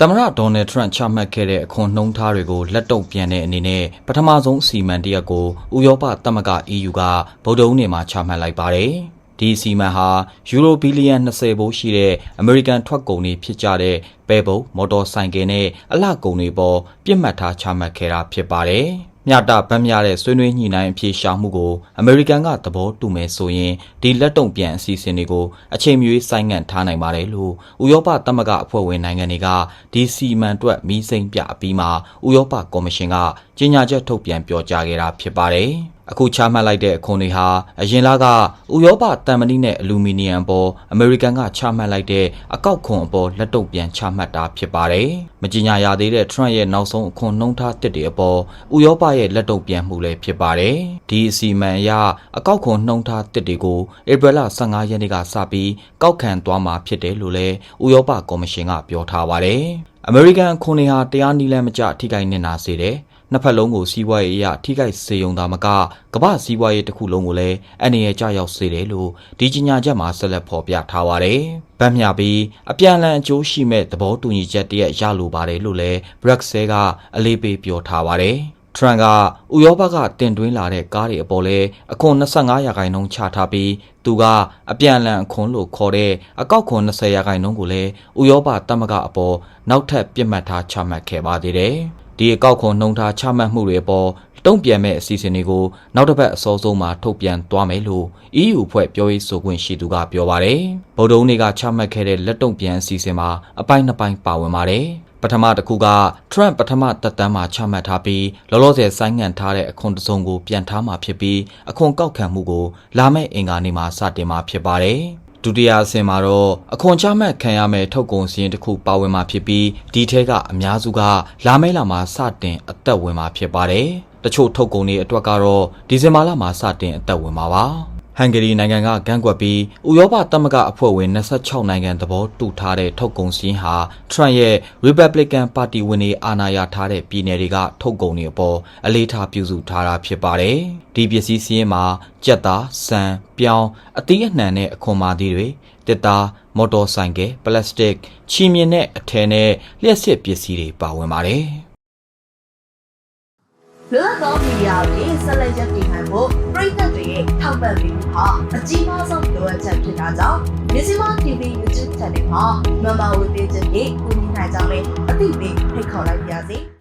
သမ္မတဒေါ်နယ်ထရန့်ချမှတ်ခဲ့တဲ့အခွန်နှုန်းထားတွေကိုလက်တုံ့ပြန်တဲ့အနေနဲ့ပထမဆုံးအစီအမံတစ်ရပ်ကိုဥရောပသမဂ္ဂ EU ကဗုဒ္ဓဦးနေ့မှာချမှတ်လိုက်ပါတယ်။ဒီအစီအမံဟာယူရိုဘီလီယံ20ဘိုးရှိတဲ့အမေရိကန်ထွက်ကုန်တွေဖြစ်ကြတဲ့ပဲဘုံမော်တော်ဆိုင်ကယ်နဲ့အလှကုန်တွေပေါ်ပြစ်မှတ်ထားချမှတ်ခဲ့တာဖြစ်ပါတယ်။ မြတာဗတ်မြတဲ့ဆွေးနွေးညှိနှိုင်းအဖြေရှာမှုကိုအမေရိကန်ကသဘောတူမယ်ဆိုရင်ဒီလက်တုံ့ပြန်အစီအစဉ်တွေကိုအချိန်မရွေးဆိုင်းငံ့ထားနိုင်ပါတယ်လို့ဥရောပသမဂ္ဂအဖွဲ့ဝင်နိုင်ငံတွေကဒီစီမံတွက်မီးစိမ့်ပြအပြီးမှာဥရောပကော်မရှင်ကကြေညာချက်ထုတ်ပြန်ပြောကြားခဲ့တာဖြစ်ပါတယ်။ အခုချမှတ်လိုက်တဲ့အခွန်တွေဟာအရင်လကဥရောပတန်မဏိနဲ့အလူမီနီယံပေါ်အမေရိကန်ကချမှတ်လိုက်တဲ့အကောက်ခွန်အပေါ်လက်တုံ့ပြန်ချမှတ်တာဖြစ်ပါတယ်။မကြေညာရသေးတဲ့ Trump ရဲ့နောက်ဆုံးအခွန်နှုန်းထားတစ်တွေအပေါ်ဥရောပရဲ့လက်တုံ့ပြန်မှုလည်းဖြစ်ပါတယ်။ဒီအစီအမံအရအကောက်ခွန်နှုန်းထားတစ်တွေကိုဧပြီလ15ရက်နေ့ကစပြီးကောက်ခံသွားမှာဖြစ်တယ်လို့လည်းဥရောပကော်မရှင်ကပြောထားပါတယ်။အမေရိကန်အခွန်တွေဟာတရားနည်းလမ်းမကျထိခိုက်နေတာစေတယ်။ နှစ်ဖက်လုံးကိုစီးပွားရေးအရထိခိုက်စေုံသာမကကမ္ဘာစီးပွားရေးတစ်ခုလုံးကိုလည်းအနေရကျရောက်စေတယ်လို့ဒီကြီးညာချက်မှာဆက်လက်ဖော်ပြထားပါတယ်။ဗတ်မြပြီးအပြန်အလှန်အကျိုးရှိမဲ့သဘောတူညီချက်တရက်ရလိုပါတယ်လို့လည်း Bruxelles ကအလေးပေးပြောထားပါတယ်။ထရန်ကဥရောပကတင်သွင်းလာတဲ့ကားတွေအပေါ်လဲအခွန်25ရာခိုင်နှုန်းချထားပြီးသူကအပြန်အလှန်အခွန်လို့ခေါ်တဲ့အကောက်ခွန်20ရာခိုင်နှုန်းကိုလည်းဥရောပသမဂ္ဂအပေါ်နောက်ထပ်ပြစ်မှတ်ထားချမှတ်ခဲ့ပါသေးတယ်။ ဒီအကောက်ခွန်နှုန်းထားချမှတ်မှုတွေအပေါ်တုံ့ပြန်မဲ့အစီအစဉ်တွေကိုနောက်တစ်ပတ်အစောဆုံးမှာထုတ်ပြန်သွားမယ်လို့ EU ဖွဲ့ပြောရေးဆိုခွင့်ရှိသူကပြောပါတယ်။ဗုဒ္ဓဦးနေ့ကချမှတ်ခဲ့တဲ့လက်တုံ့ပြန်အစီအစဉ်မှာအပိုင်းနှစ်ပိုင်းပါဝင်ပါတယ်။ပထမတစ်ခုက Trump ပထမသက်တမ်းမှာချမှတ်ထားပြီးလောလောဆယ်ဆိုင်းငံ့ထားတဲ့အခွန်တစုံကိုပြန်ထားမှာဖြစ်ပြီးအခွန်ကောက်ခံမှုကိုလာမယ့်အင်္ဂါနေ့မှာစတင်မှာဖြစ်ပါတယ်။ ဒုတိယအဆင့်မှာတော့အခွန်ချမှတ်ခံရမယ့်ထုတ်ကုန်စည်းတစ်ခုပါဝင်မှာဖြစ်ပြီးဒီထဲကအများစုကလာမယ့်လမှာစတင်အသက်ဝင်မှာဖြစ်ပါတယ်။တချို့ထုတ်ကုန်တွေအတွက်ကတော့ဒီဇင်ဘာလမှာစတင်အသက်ဝင်မှာပါ။ ဟန်ဂေရီနိုင်ငံကကန့်ကွက်ပြီးဥရောပသမဂ္ဂအဖွဲ့ဝင်26နိုင်ငံသဘောတူထားတဲ့ထုတ်ကုန်စည်းဟာထရန့်ရဲ့ Republican ပါတီဝင်တွေအာဏာရထားတဲ့ပြည်နယ်တွေကထုတ်ကုန်တွေအပေါ်အလေးထားပြုစုထားတာဖြစ်ပါတယ်။ဒီပစ္စည်းစည်းမှာကြက်သား၊ဆန်၊ပြောင်းအသီးအနှံနဲ့အခွန်မာသီးတွေတစ်သားမော်တော်ဆိုင်ကယ်ပလတ်စတစ်ချီမြင်နဲ့အထည်နဲ့လျှက်စစ်ပစ္စည်းတွေပါဝင်ပါတယ်။လွတ်လပ်သောမီဒီယာတွေဆက်လက်ရပ်တည်နိုင်ဖို့ ပြည်သက်တွေရဲ့ထောက်ပံ့ပေးမှုဟာအကြီးမားဆုံးလိုအပ်ချက်ဖြစ်တာကြောင့်မြစီမ TV YouTube Channel မှာမမဝေပေးခြင်းဖြင့်ကူညီနိုင်ကြမယ်အသိပေးဖိတ်ခေါ်လိုက်ပါရစေ။